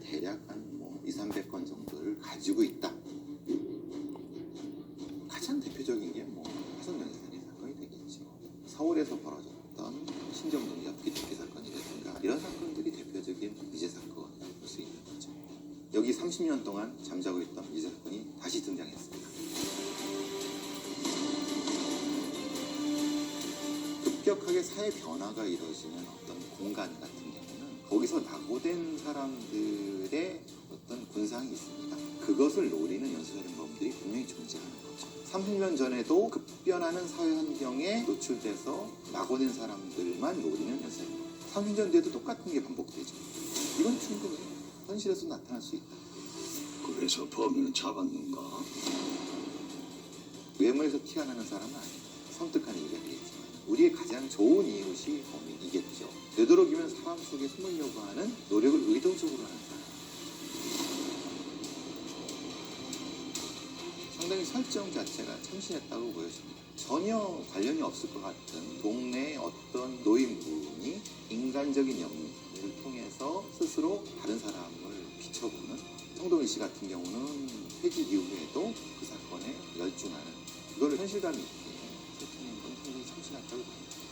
대략 한뭐 2, 300건 정도를 가지고 있다. 가장 대표적인 게뭐 화성연쇄살인 사건이 되겠죠. 서울에서 벌어졌던 신정동 엽기 투기 사건이라든가 이런 사건들이 대표적인 미제 사건이라고 볼 수 있는 거죠. 여기 30년 동안 잠자고 있던 미제 사건이 다시 등장했습니다. 급격하게 사회 변화가 이루어지는 어떤 공간 같은 경우는 거기서 낙오된 사람들의 어떤 군상이 있습니다. 그것을 노리는 연쇄살인 범들이 분명히 존재하는 거죠. 30년 전에도 급변하는 사회 환경에 노출돼서 낙오된 사람들만 노리는 연쇄살인 범. 30년 뒤에도 똑같은 게 반복되죠. 이건 충분히 현실에서 나타날 수 있다. 그래서 범인을 잡았는가? 외모에서 티어나는 사람은 아니에요. 섬뜩한 이야기겠지만 우리의 가장 좋은 이웃이 범인이겠죠. 되도록이면 사람 속에 숨으려고 하는 노력을 의도적으로 하는 사람. 상당히 설정 자체가 참신했다고 보여집니다. 전혀 관련이 없을 것 같은 동네의 어떤 노인분이 인간적인 연민을 통해서 스스로 다른 사람을 비춰보는 성동일 씨 같은 경우는 퇴직 이후에도 그 사건에 열중하는 그거를 현실감 있게 설정한 건 상당히 참신했다고 봅니다.